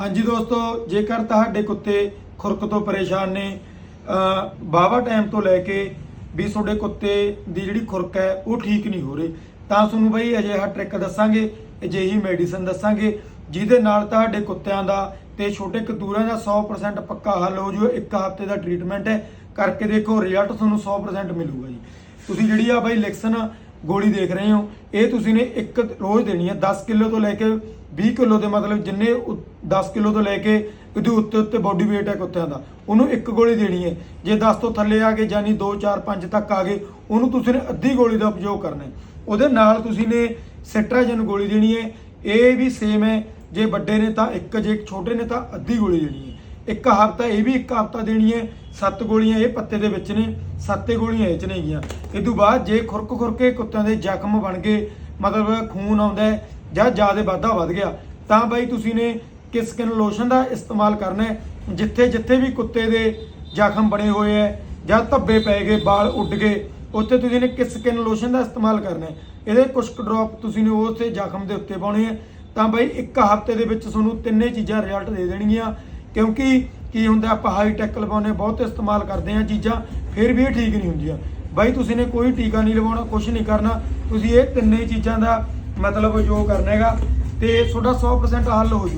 ਹਾਂਜੀ ਦੋਸਤੋ, ਜੇਕਰ ਤੁਹਾਡੇ ਕੁੱਤੇ ਖੁਰਕ ਤੋਂ ਪਰੇਸ਼ਾਨ ਨੇ ਬਾਵਾ ਟਾਈਮ ਤੋਂ ਲੈ ਕੇ ਵੀ ਤੁਹਾਡੇ ਕੁੱਤੇ ਦੀ ਜਿਹੜੀ ਖੁਰਕ ਹੈ, ਉਹ ਠੀਕ ਨਹੀਂ ਹੋ ਰਹੀ, ਤਾਂ ਤੁਹਾਨੂੰ ਬਈ ਅਜਿਹਾ ਟ੍ਰਿਕ ਦੱਸਾਂਗੇ, ਅਜਿਹੀ ਮੈਡੀਸਨ ਦੱਸਾਂਗੇ, ਜਿਹਦੇ ਨਾਲ ਤੁਹਾਡੇ ਕੁੱਤਿਆਂ ਦਾ ਤੇ ਛੋਟੇ ਕਤੂਰਿਆਂ ਦਾ 100% ਪੱਕਾ ਹੱਲ ਹੋ ਜੂ ਇੱਕ ਹਫ਼ਤੇ ਦਾ ਟ੍ਰੀਟਮੈਂਟ ਹੈ, ਕਰਕੇ ਦੇਖੋ ਰਿਜ਼ਲਟ ਤੁਹਾਨੂੰ 100% ਮਿਲੂਗਾ ਜੀ। ਤੁਸੀਂ ਜਿਹੜੀ ਆ ਬਾਈ ਲਿਖਸਨ ਗੋਲੀ ਦੇਖ ਰਹੇ ਹੋ। ਇਹ ਤੁਸੀਂ ਨੇ ਇੱਕ ਰੋਜ਼ ਦੇਣੀ ਹੈ। 10 ਕਿਲੋ ਤੋਂ ਲੈ ਕੇ 20 ਕਿਲੋ ਦੇ ਮਤਲਬ ਜਿੰਨੇ ਉ- 10 ਕਿਲੋ ਤੋਂ ਲੈ ਕੇ ਇਹਦੇ ਉੱਤੇ ਉੱਤੇ ਬਾਡੀ weight ਹੈ ਕੁੱਤਿਆਂ ਦਾ। ਉਹਨੂੰ ਇੱਕ ਗੋਲੀ ਦੇਣੀ ਹੈ। ਜੇ 10 ਤੋਂ ਥੱਲੇ ਆ ਗਏ ਯਾਨੀ 2 4 5 ਤੱਕ ਆ ਗਏ, ਉਹਨੂੰ ਤੁਸੀਂ ਨੇ ਅੱਧੀ ਗੋਲੀ ਦਾ ਉਪਯੋਗ ਕਰਨਾ ਹੈ। ਉਹਦੇ ਨਾਲ ਤੁਸੀਂ ਨੇ ਸੈਟਰਾਜਨ ਗੋਲੀ ਦੇਣੀ ਹੈ। ਇਹ ਵੀ ਸੇਮ ਹੈ। ਜੇ ਵੱਡੇ ਨੇ ਤਾਂ ਇੱਕ, ਜੇ ਛੋਟੇ ਨੇ ਤਾਂ ਅੱਧੀ ਗੋਲੀ ਦੇਣੀ ਹੈ। ਇੱਕ ਹਫ਼ਤਾ, ਇਹ ਵੀ ਇੱਕ ਹਫ਼ਤਾ ਦੇਣੀ ਹੈ। ਸੱਤ ਗੋਲੀਆਂ ਇਹ ਪੱਤੇ ਦੇ ਵਿੱਚ ਨੇ, ਸੱਤੇ ਗੋਲੀਆਂ ਇਹ ਚ ਨੇਗੀਆਂ ਇਹ ਤੋਂ ਬਾਅਦ ਜੇ ਖੁਰਕ ਖੁਰਕੇ ਕੁੱਤਿਆਂ ਦੇ ਜ਼ਖਮ ਬਣ ਗਏ, ਮਤਲਬ ਖੂਨ ਆਉਂਦਾ ਜਾਂ ਜ਼ਿਆਦਾ ਵਾਧਾ ਵੱਧ ਗਿਆ, ਤਾਂ ਬਾਈ ਤੁਸੀਂ ਨੇ ਕਿਸ ਸਕਿਨ ਲੋਸ਼ਨ ਦਾ ਇਸਤੇਮਾਲ ਕਰਨਾ ਜਿੱਥੇ ਜਿੱਥੇ ਵੀ ਕੁੱਤੇ ਦੇ ਜ਼ਖਮ ਬਣੇ ਹੋਏ ਹੈ ਜਾਂ ਧੱਬੇ ਪੈ ਗਏ, ਵਾਲ ਉੱਡ ਗਏ, ਉੱਥੇ ਤੁਸੀਂ ਨੇ ਕਿਸ ਸਕਿਨ ਲੋਸ਼ਨ ਦਾ ਇਸਤੇਮਾਲ ਕਰਨਾ ਹੈ। ਇਹਦੇ ਕੁਝ ਡ੍ਰੌਪ ਤੁਸੀਂ ਨੇ ਉਸੇ ਜ਼ਖਮ ਦੇ ਉੱਤੇ ਪਾਉਣੇ ਹੈ। ਤਾਂ ਬਾਈ ਇੱਕ ਹਫ਼ਤੇ ਦੇ ਵਿੱਚ ਤੁਹਾਨੂੰ ਤਿੰਨੇ ਚੀਜ਼ਾਂ ਰਿਜ਼ਲਟ ਦੇ ਦੇਣਗੀਆਂ। ਕਿਉਂਕਿ ਕੀ ਹੁੰਦਾ, ਆਪਾਂ ਹਾਈ ਟੈਕ ਲਵਾਉਨੇ ਬਹੁਤ ਇਸਤੇਮਾਲ ਕਰਦੇ ਆ ਚੀਜ਼ਾਂ, ਫਿਰ ਵੀ ਇਹ ਠੀਕ ਨਹੀਂ ਹੁੰਦੀਆਂ। ਬਾਈ, ਤੁਸੀਂ ਨੇ ਕੋਈ ਟੀਕਾ ਨਹੀਂ ਲਵਾਉਣਾ ਕੁਝ ਨਹੀਂ ਕਰਨਾ, ਤੁਸੀਂ ਇਹ ਤਿੰਨੇ ਚੀਜ਼ਾਂ ਦਾ ਮਤਲਬ ਜੋ ਕਰਨਾ ਹੈਗਾ ਤੇ ਤੁਹਾਡਾ 100% ਹੱਲ ਹੋ ਜੂ।